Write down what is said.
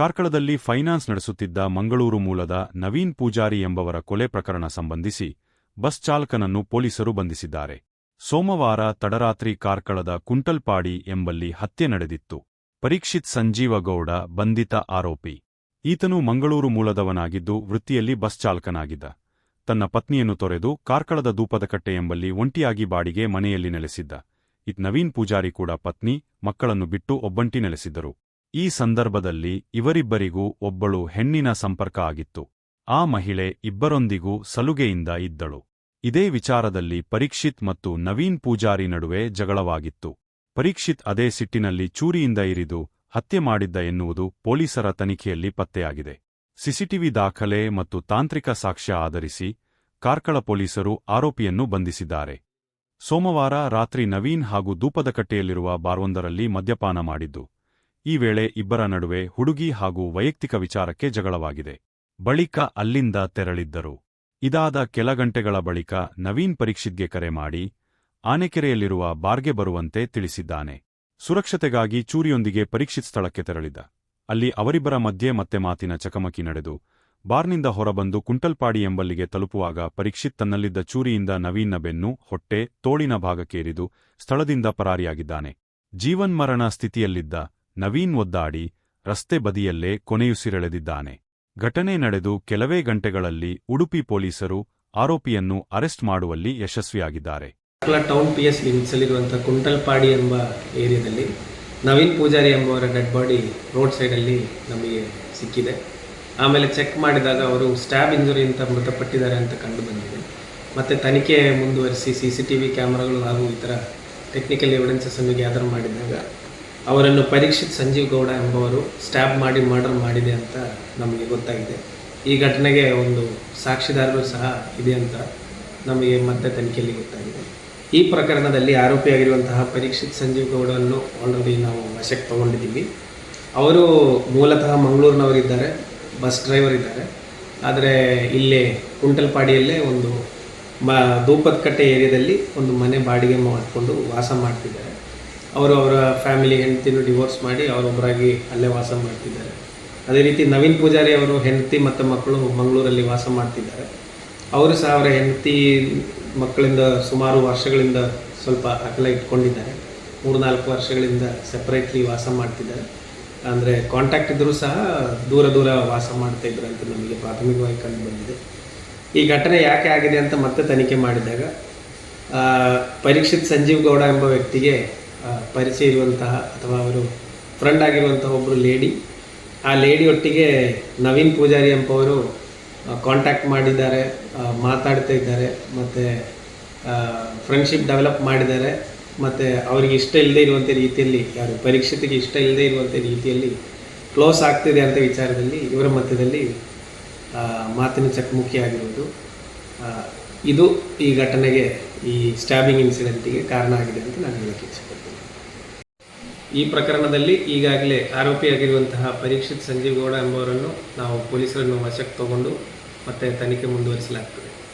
ಕಾರ್ಕಳದಲ್ಲಿ finance ನಡೆಸುತ್ತಿದ್ದ ಮಂಗಳೂರು ಮೂಲದ ನವೀನ್ ಪೂಜಾರಿ ಎಂಬವರ ಕೊಲೆ ಪ್ರಕರಣ ಸಂಬಂಧಿಸಿ ಬಸ್ ಚಾಲಕನನ್ನು ಪೊಲೀಸರು ಬಂಧಿಸಿದ್ದಾರೆ. ಸೋಮವಾರ ತಡರಾತ್ರಿ ಕಾರ್ಕಳದ ಕುಂಟಲ್ಪಾಡಿ ಎಂಬಲ್ಲಿ ಹತ್ಯೆ ನಡೆದಿತ್ತು. ಪರೀಕ್ಷಿತ್ ಸಂಜೀವಗೌಡ ಬಂಧಿತ ಆರೋಪಿ. ಈತನು ಮಂಗಳೂರು ಮೂಲದವನಾಗಿದ್ದು ವೃತ್ತಿಯಲ್ಲಿ ಬಸ್ ಚಾಲಕನಾಗಿದ್ದ. ತನ್ನ ಪತ್ನಿಯನ್ನು ತೊರೆದು ಕಾರ್ಕಳದ ದೂಪದಕಟ್ಟೆ ಎಂಬಲ್ಲಿ ಒಂಟಿಯಾಗಿ ಬಾಡಿಗೆ ಮನೆಯಲ್ಲಿ ನೆಲೆಸಿದ್ದ. ಇತ್ ನವೀನ್ ಪೂಜಾರಿ ಕೂಡ ಪತ್ನಿ, ಮಕ್ಕಳನ್ನು ಬಿಟ್ಟು ಒಬ್ಬಂಟಿ ನೆಲೆಸಿದ್ದರು. ಈ ಸಂದರ್ಭದಲ್ಲಿ ಇವರಿಬ್ಬರಿಗೂ ಒಬ್ಬಳು ಹೆಣ್ಣಿನ ಸಂಪರ್ಕ ಆಗಿತ್ತು. ಆ ಮಹಿಳೆ ಇಬ್ಬರೊಂದಿಗೂ ಸಲುಗೆಯಿಂದ ಇದ್ದಳು. ಇದೇ ವಿಚಾರದಲ್ಲಿ ಪರೀಕ್ಷಿತ್ ಮತ್ತು ನವೀನ್ ಪೂಜಾರಿ ನಡುವೆ ಜಗಳವಾಗಿತ್ತು. ಪರೀಕ್ಷಿತ್ ಅದೇ ಸಿಟ್ಟಿನಲ್ಲಿ ಚೂರಿಯಿಂದ ಇರಿದು ಹತ್ಯೆ ಮಾಡಿದ್ದ ಎನ್ನುವುದು ಪೊಲೀಸರ ತನಿಖೆಯಲ್ಲಿ ಪತ್ತೆಯಾಗಿದೆ. ಸಿಸಿಟಿವಿ ದಾಖಲೆ ಮತ್ತು ತಾಂತ್ರಿಕ ಸಾಕ್ಷ್ಯ ಆಧರಿಸಿ ಕಾರ್ಕಳ ಪೊಲೀಸರು ಆರೋಪಿಯನ್ನು ಬಂಧಿಸಿದ್ದಾರೆ. ಸೋಮವಾರ ರಾತ್ರಿ ನವೀನ್ ಹಾಗೂ ದೂಪದಕಟ್ಟೆಯಲ್ಲಿರುವ ಬಾರ್ವೊಂದರಲ್ಲಿ ಮದ್ಯಪಾನ ಮಾಡಿದ್ದು ಈ ವೇಳೆ ಇಬ್ಬರ ನಡುವೆ ಹುಡುಗಿ ಹಾಗೂ ವೈಯಕ್ತಿಕ ವಿಚಾರಕ್ಕೆ ಜಗಳವಾಗಿದೆ. ಬಳಿಕ ಅಲ್ಲಿಂದ ತೆರಳಿದ್ದರು. ಇದಾದ ಕೆಲ ಗಂಟೆಗಳ ಬಳಿಕ ನವೀನ್ ಪರೀಕ್ಷಿತ್ಗೆ ಕರೆ ಮಾಡಿ ಆನೆಕೆರೆಯಲ್ಲಿರುವ ಬಾರ್ಗೆ ಬರುವಂತೆ ತಿಳಿಸಿದ್ದಾನೆ. ಸುರಕ್ಷತೆಗಾಗಿ ಚೂರಿಯೊಂದಿಗೆ ಪರೀಕ್ಷಿತ್ ಸ್ಥಳಕ್ಕೆ ತೆರಳಿದ್ದ. ಅಲ್ಲಿ ಅವರಿಬ್ಬರ ಮಧ್ಯೆ ಮತ್ತೆ ಮಾತಿನ ಚಕಮಕಿ ನಡೆದು ಬಾರ್ನಿಂದ ಹೊರಬಂದು ಕುಂಟಲ್ಪಾಡಿ ಎಂಬಲ್ಲಿಗೆ ತಲುಪುವಾಗ ಪರೀಕ್ಷಿತ್ ತನ್ನಲ್ಲಿದ್ದ ಚೂರಿಯಿಂದ ನವೀನ್ನ ಬೆನ್ನು, ಹೊಟ್ಟೆ, ತೋಳಿನ ಭಾಗಕ್ಕೇರಿದು ಸ್ಥಳದಿಂದ ಪರಾರಿಯಾಗಿದ್ದಾನೆ. ಜೀವನ್ಮರಣ ಸ್ಥಿತಿಯಲ್ಲಿದ್ದ ನವೀನ್ ಒದ್ದಾಡಿ ರಸ್ತೆ ಬದಿಯಲ್ಲೇ ಕೊನೆಯುಸಿರೆಳೆದಿದ್ದಾನೆ. ಘಟನೆ ನಡೆದು ಕೆಲವೇ ಗಂಟೆಗಳಲ್ಲಿ ಉಡುಪಿ ಪೊಲೀಸರು ಆರೋಪಿಯನ್ನು ಅರೆಸ್ಟ್ ಮಾಡುವಲ್ಲಿ ಯಶಸ್ವಿಯಾಗಿದ್ದಾರೆ. ಟೌನ್ ಪಿ ಎಸ್ ಲಿಮಿಟ್ಸಲ್ಲಿರುವಂಥ ಕುಂಟಲ್ಪಾಡಿ ಎಂಬ ಏರಿಯಾದಲ್ಲಿ ನವೀನ್ ಪೂಜಾರಿ ಎಂಬವರ ಡೆಡ್ ಬಾಡಿ ರೋಡ್ ಸೈಡಲ್ಲಿ ನಮಗೆ ಸಿಕ್ಕಿದೆ. ಆಮೇಲೆ ಚೆಕ್ ಮಾಡಿದಾಗ ಅವರು ಸ್ಟ್ಯಾಬ್ ಇಂಜುರಿ ಅಂತ ಮೃತಪಟ್ಟಿದ್ದಾರೆ ಅಂತ ಕಂಡು ಬಂದಿದೆ. ಮತ್ತು ತನಿಖೆ ಮುಂದುವರಿಸಿ ಸಿ ಸಿ ಟಿ ವಿ ಕ್ಯಾಮ್ರಾಗಳು ಹಾಗೂ ಇತರ ಟೆಕ್ನಿಕಲ್ ಎವಿಡೆನ್ಸಸ್ ಅನ್ನು ಗ್ಯಾದರ್ ಮಾಡಿದಾಗ ಅವರನ್ನು ಪರೀಕ್ಷಿತ್ ಸಂಜೀವ್ ಗೌಡ ಎಂಬವರು ಸ್ಟ್ಯಾಬ್ ಮಾಡಿ ಮರ್ಡರ್ ಮಾಡಿದೆ ಅಂತ ನಮಗೆ ಗೊತ್ತಾಗಿದೆ. ಈ ಘಟನೆಗೆ ಒಂದು ಸಾಕ್ಷಿದಾರರು ಸಹ ಇದೆ ಅಂತ ನಮಗೆ ಮತ್ತೆ ತನಿಖೆಯಲ್ಲಿ ಗೊತ್ತಾಗಿದೆ. ಈ ಪ್ರಕರಣದಲ್ಲಿ ಆರೋಪಿಯಾಗಿರುವಂತಹ ಪರೀಕ್ಷಿತ್ ಸಂಜೀವ್ ಗೌಡನ್ನು ಆಲ್ರೆಡಿ ನಾವು ವಶಕ್ಕೆ ತಗೊಂಡಿದ್ದೀವಿ. ಅವರು ಮೂಲತಃ ಮಂಗಳೂರಿನವರಿದ್ದಾರೆ ಬಸ್ ಡ್ರೈವರ್ ಇದ್ದಾರೆ. ಆದರೆ ಇಲ್ಲೇ ಕುಂಟಲ್ಪಾಡಿಯಲ್ಲೇ ಒಂದು ಮ ದೂಪದಕಟ್ಟೆ ಏರಿಯಾದಲ್ಲಿ ಒಂದು ಮನೆ ಬಾಡಿಗೆ ಮಾಡಿಕೊಂಡು ವಾಸ ಮಾಡ್ತಿದ್ದಾರೆ. ಅವರು ಅವರ ಫ್ಯಾಮಿಲಿ ಹೆಂಡತಿನೂ ಡಿವೋರ್ಸ್ ಮಾಡಿ ಅವರೊಬ್ಬರಾಗಿ ಅಲ್ಲೇ ವಾಸ ಮಾಡ್ತಿದ್ದಾರೆ. ಅದೇ ರೀತಿ ನವೀನ್ ಪೂಜಾರಿ ಅವರು ಹೆಂಡತಿ ಮತ್ತು ಮಕ್ಕಳು ಮಂಗಳೂರಲ್ಲಿ ವಾಸ ಮಾಡ್ತಿದ್ದಾರೆ. ಅವರು ಸಹ ಅವರ ಹೆಂಡತಿ ಮಕ್ಕಳಿಂದ ಸುಮಾರು ವರ್ಷಗಳಿಂದ ಸ್ವಲ್ಪ ಅಗಲ ಇಟ್ಕೊಂಡಿದ್ದಾರೆ. ಮೂರು ನಾಲ್ಕು ವರ್ಷಗಳಿಂದ ಸೆಪರೇಟ್ಲಿ ವಾಸ ಮಾಡ್ತಿದ್ದಾರೆ. ಅಂದರೆ ಕಾಂಟ್ಯಾಕ್ಟ್ ಇದ್ದರೂ ಸಹ ದೂರ ದೂರ ವಾಸ ಮಾಡ್ತಾ ಇದ್ರು ಅಂತ ನಮಗೆ ಪ್ರಾಥಮಿಕವಾಗಿ ಕಂಡು ಬಂದಿದೆ. ಈ ಘಟನೆ ಯಾಕೆ ಆಗಿದೆ ಅಂತ ಮತ್ತೆ ತನಿಖೆ ಮಾಡಿದಾಗ ಪರೀಕ್ಷಿತ್ ಸಂಜೀವ್ ಗೌಡ ಎಂಬ ವ್ಯಕ್ತಿಗೆ ಪರಿಚಯ ಇರುವಂತಹ ಅಥವಾ ಅವರು ಫ್ರೆಂಡ್ ಆಗಿರುವಂತಹ ಒಬ್ಬರು ಲೇಡಿ ಆ ಲೇಡಿ ಒಟ್ಟಿಗೆ ನವೀನ್ ಪೂಜಾರಿ ಎಂಬವರು ಕಾಂಟ್ಯಾಕ್ಟ್ ಮಾಡಿದ್ದಾರೆ ಮಾತಾಡ್ತಾ ಇದ್ದಾರೆ, ಮತ್ತು ಫ್ರೆಂಡ್ಶಿಪ್ ಡೆವಲಪ್ ಮಾಡಿದ್ದಾರೆ, ಮತ್ತು ಅವರಿಗೆ ಇಷ್ಟ ಇಲ್ಲದೆ ಇರುವಂಥ ರೀತಿಯಲ್ಲಿ, ಯಾರು ಪರೀಕ್ಷಿತಿಗೆ ಇಷ್ಟ ಇಲ್ಲದೆ ಇರುವಂಥ ರೀತಿಯಲ್ಲಿ ಕ್ಲೋಸ್ ಆಗ್ತಿದೆ ಅಂತ ವಿಚಾರದಲ್ಲಿ ಇವರ ಮಧ್ಯದಲ್ಲಿ ಮಾತಿನ ಚಕಮುಖಿ ಆಗಿರುವುದು ಇದು ಈ ಘಟನೆಗೆ ಈ ಸ್ಟ್ಯಾಬಿಂಗ್ ಇನ್ಸಿಡೆಂಟಿಗೆ ಕಾರಣ ಆಗಿದೆ ಅಂತ ನಾನು ಹೇಳಕ್ಕೆ ಇಚ್ಛಪಡ್ತೀನಿ ಈ ಪ್ರಕರಣದಲ್ಲಿ ಈಗಾಗಲೇ ಆರೋಪಿಯಾಗಿರುವಂತಹ ಪರೀಕ್ಷಿತ್ ಸಂಜೀವ್ ಗೌಡ ಎಂಬವರನ್ನು ನಾವು ಪೊಲೀಸರನ್ನು ವಶಕ್ಕೆ ತಗೊಂಡು ಮತ್ತೆ ತನಿಖೆ ಮುಂದುವರಿಸಲಾಗ್ತದೆ.